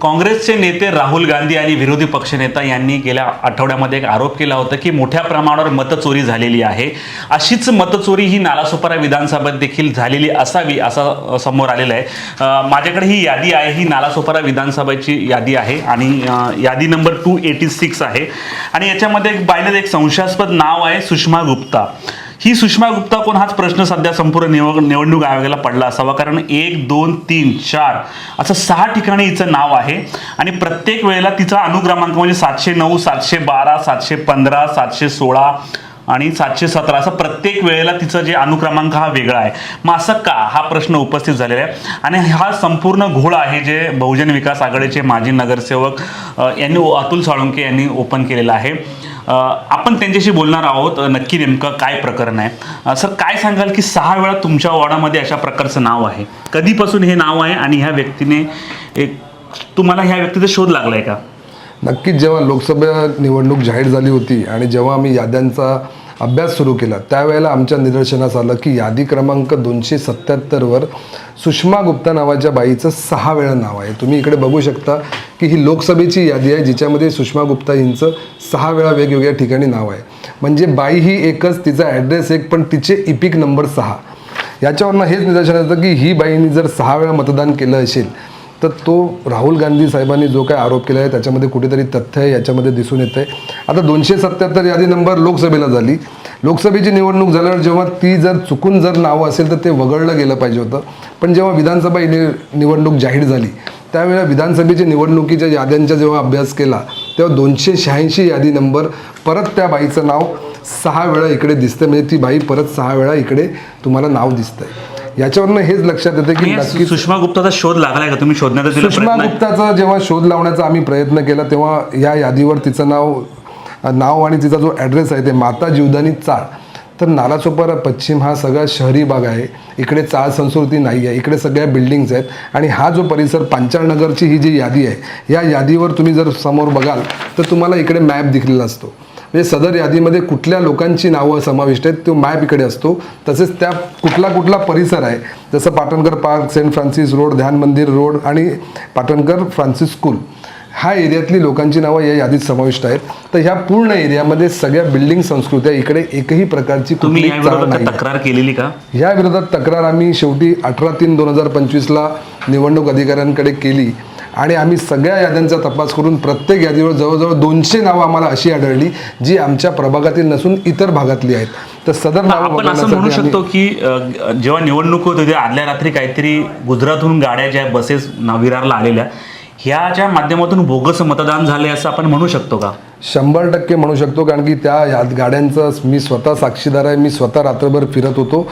काँग्रेसचे नेते राहुल गांधी आणि विरोधी पक्षनेता यांनी गेल्या आठवड्यामध्ये एक आरोप केला होता की मोठ्या प्रमाणावर मतचोरी झालेली आहे. अशीच मतचोरी ही नालासोपारा विधानसभेत देखील झालेली असावी असं समोर आलेलं आहे. माझ्याकडे ही यादी आहे ही नालासोपारा विधानसभेची यादी आहे आणि यादी नंबर टू एटी सिक्स आहे. आणि याच्यामध्ये एक बायनर एक संशयास्पद नाव आहे सुषमा गुप्ता. ही सुषमा गुप्ता कोण? हाच प्रश्न सध्या संपूर्ण निव निवडणूक आयोगाला पडला असावा. कारण एक दोन तीन चार असं सहा ठिकाणी हिचं नाव आहे. आणि प्रत्येक वेळेला तिचा अनुक्रमांक म्हणजे सातशे नऊ सातशे बारा सातशे पंधरा सातशे सोळा आणि सातशे सतरा असं प्रत्येक वेळेला तिचं जे अनुक्रमांक हा वेगळा आहे. मग असं का? हा प्रश्न उपस्थित झालेला आहे. आणि हा संपूर्ण घोळ आहे जे बहुजन विकास आघाडीचे माजी नगरसेवक यांनी अतुल साळुंके यांनी ओपन केलेला आहे. आपण त्यांच्याशी बोलणार आहोत. नक्की नेमकं काय प्रकरण आहे? सर काय सांगाल की सहा वेळा तुमच्या वॉर्डामध्ये अशा प्रकारचं नाव आहे? कधीपासून हे नाव आहे आणि ह्या व्यक्तीने एक तुम्हाला ह्या व्यक्तीचा शोध लागलाय का? नक्कीच जेव्हा लोकसभा निवडणूक जाहीर झाली होती आणि जेव्हा आम्ही याद्यांचा अभ्यास सुरू केला. त्यावेळेला आमच्या निदर्शनास आलं की यादी क्रमांक दोनशे सत्त्याहत्तरवर सुषमा गुप्ता नावाच्या बाईचं सहा वेळा नाव आहे. तुम्ही इकडे बघू शकता की ही लोकसभेची यादी आहे जिच्यामध्ये सुषमा गुप्ता यांचं सहा वेळा वेगवेगळ्या ठिकाणी नाव आहे. म्हणजे बाई ही एकच तिचा ॲड्रेस एक पण तिचे इपिक नंबर सहा. याच्यावरनं हेच निदर्शन येतं की ही बाईंनी जर सहा वेळा मतदान केलं असेल तर तो राहुल गांधी साहेबांनी जो काय आरोप केला आहे त्याच्यामध्ये कुठेतरी तथ्य आहे याच्यामध्ये दिसून येतं आहे आता दोनशे सत्याहत्तर यादी नंबर लोकसभेला झाली. लोकसभेची निवडणूक झाल्यावर जेव्हा ती जर चुकून जर नावं असेल तर ते वगळलं गेलं पाहिजे होतं. पण जेव्हा विधानसभा निवडणूक जाहीर झाली त्यावेळेला विधानसभेची निवडणुकीच्या याद्यांचा जेव्हा अभ्यास केला तेव्हा दोनशे शहाऐंशी यादी नंबर परत त्या बाईचं नाव सहा वेळा इकडे दिसतं म्हणजे ती बाई परत सहा वेळा इकडे तुम्हाला नाव दिसतं आहे याच्यावरनं हेच लक्षात येतं की नक्कीच सुषमा गुप्ताचा शोध लागलाय का? तुम्ही शोधण्याचा सुषमा प्रयत्न? गुप्ताचा जेव्हा शोध लावण्याचा आम्ही प्रयत्न केला तेव्हा या यादीवर तिचं नाव नाव आणि तिचा जो ॲड्रेस आहे ते माता जीवदानी चाळ. तर नालासोपारा पश्चिम हा सगळा शहरी भाग आहे. इकडे चाळ संस्कृती नाही आहे. इकडे सगळ्या बिल्डिंग्स आहेत. आणि हा जो परिसर पांचाळनगरची ही जी यादी आहे या यादीवर तुम्ही जर समोर बघाल तर तुम्हाला इकडे मॅप दिलेला असतो. म्हणजे सदर यादीमध्ये कुठल्या लोकांची नावं समाविष्ट आहेत तो मॅप इकडे असतो. तसेच त्या कुठला कुठला परिसर आहे जसं Patankar park Saint Francis road ध्यान मंदिर रोड आणि पाटणकर फ्रान्सिस स्कूल. ह्या एरियातली लोकांची नावं या यादीत समाविष्ट आहेत. तर ह्या पूर्ण एरियामध्ये सगळ्या बिल्डिंग संस्कृत्या इकडे एकही प्रकारची काही तक्रार केलेली का? या विरोधात तक्रार आम्ही शेवटी अठरा तीन दोन हजार पंचवीसला निवडणूक अधिकाऱ्यांकडे केली. आणि आम्ही सगळ्या याद्यांचा तपास करून प्रत्येक यादीवर जवळजवळ दोनशे नावं आम्हाला अशी आढळली जी आमच्या प्रभागातील नसून इतर भागातली आहेत. तर सदर नावं आपण असं म्हणू शकतो की जेव्हा निवडणूक होत होती आदल्या रात्री काहीतरी गुजरातहून गाड्या ज्या बसेस विरारला आलेल्या ह्याच्या माध्यमातून बोगस मतदान झाले असं आपण म्हणू शकतो का? शंभर टक्के म्हणू शकतो कारण की त्या गाड्यांचं मी स्वतः साक्षीदार आहे मी स्वतः रात्रभर फिरत होतो.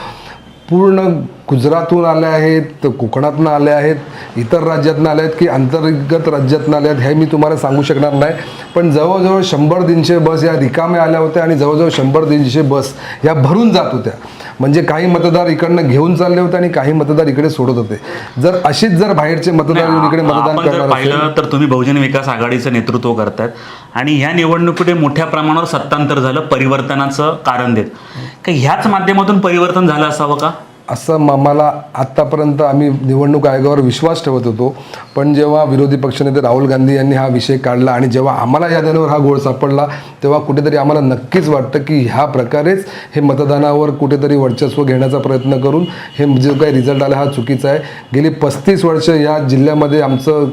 पूर्ण गुजरातहून आले आहेत कोकणातनं आले आहेत इतर राज्यातनं आले आहेत की अंतर्गत राज्यातनं आले आहेत हे मी तुम्हाला सांगू शकणार नाही. पण जवळजवळ शंभर दीडशे बस या रिकाम्या आल्या होत्या आणि जवळजवळ शंभर दीडशे बस या भरून जात होत्या. म्हणजे काही मतदार इकडनं घेऊन चालले होते आणि काही मतदार इकडे सोडत होते. जर अशीच जर बाहेरचे मतदार येऊन इकडे मतदान आपण जर करणार असेल पाहिलं तर तुम्ही बहुजन विकास आघाडीचं नेतृत्व करतात आणि ह्या निवडणुकीत मोठ्या प्रमाणावर सत्तांतर झालं परिवर्तनाचं कारण देत. का ह्याच माध्यमातून परिवर्तन झालं असावं का? असं आम्हाला आत्तापर्यंत आम्ही निवडणूक आयोगावर विश्वास ठेवत होतो. पण जेव्हा विरोधी पक्षनेते राहुल गांधी यांनी हा विषय काढला आणि जेव्हा आम्हाला याद्यांवर हा गोळ सापडला तेव्हा कुठेतरी आम्हाला नक्कीच वाटतं की ह्या प्रकारेच हे मतदानावर कुठेतरी वर्चस्व घेण्याचा प्रयत्न करून हे जो काही रिझल्ट आला हा चुकीचा आहे. गेली पस्तीस वर्ष या जिल्ह्यामध्ये आमचं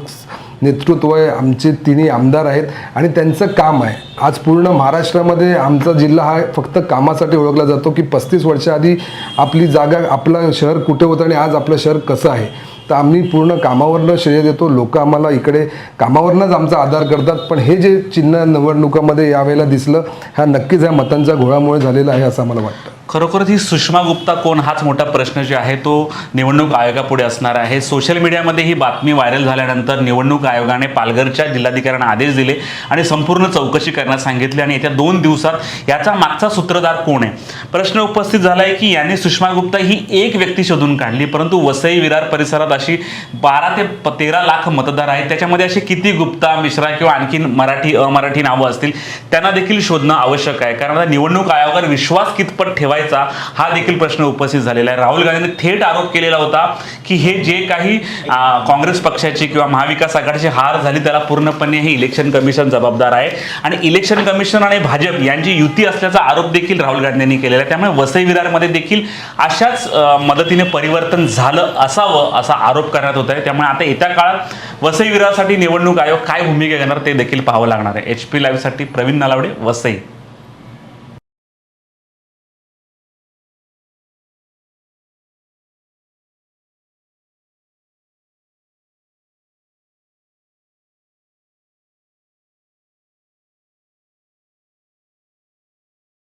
नेतृत्व आहे आमचे तिन्ही आमदार आहेत आणि त्यांचं काम आहे. आज पूर्ण महाराष्ट्रामध्ये आमचा जिल्हा हा फक्त कामासाठी ओळखला जातो की पस्तीस वर्षाआधी आपली जागा आपलं शहर कुठे होतं आणि आज आपलं शहर कसं आहे. तर आम्ही पूर्ण कामावरनं श्रेय देतो. लोक आम्हाला इकडे कामावरनंच आमचा आधार करतात. पण हे जे चिन्ह निवडणुकामध्ये यावेळेला दिसलं ह्या नक्कीच ह्या मतांच्या घोळामुळे झालेलं आहे असं आम्हाला वाटतं. खरोखरच ही सुषमा गुप्ता कोण हाच मोठा प्रश्न जे आहे तो निवडणूक आयोगापुढे असणार आहे. सोशल मीडियामध्ये ही बातमी व्हायरल झाल्यानंतर निवडणूक आयोगाने पालघरच्या जिल्हाधिकाऱ्यांना आदेश दिले आणि संपूर्ण चौकशी करण्यास सांगितले आणि येत्या दोन दिवसात याचा मागचा सूत्रधार कोण आहे? प्रश्न उपस्थित झाला आहे की याने सुषमा गुप्ता ही एक व्यक्ती शोधून काढली परंतु वसई विरार परिसरात अशी बारा ते तेरा लाख मतदार आहेत. त्याच्यामध्ये असे किती गुप्ता मिश्रा किंवा आणखी मराठी अमराठी नावं असतील त्यांना देखील शोधणं आवश्यक आहे. कारण आता निवडणूक आयोगावर विश्वास कितपत ठेवायचा हा देखील प्रश्न उपस्थित झालेला आहे. राहुल गांधींनी थेट आरोप केलेला होता की हे जे काही काँग्रेस पक्षाची किंवा महाविकास आघाडीची हार झाली त्याला पूर्णपणे हे इलेक्शन कमिशन जबाबदार आहे. आणि इलेक्शन कमिशन आणि भाजप यांची युती असल्याचा आरोप देखील राहुल गांधी यांनी केलेला आहे. त्यामुळे वसई विरारमध्ये देखील अशाच मदतीने परिवर्तन झालं असावं असा आरोप करण्यात होत आहे. त्यामुळे आता येत्या काळात वसई विरासाठी निवडणूक आयोग काय भूमिका घेणार ते देखील पाहावं लागणार आहे. एच पी लाईव्हसाठी प्रवीण नलावडे वसई.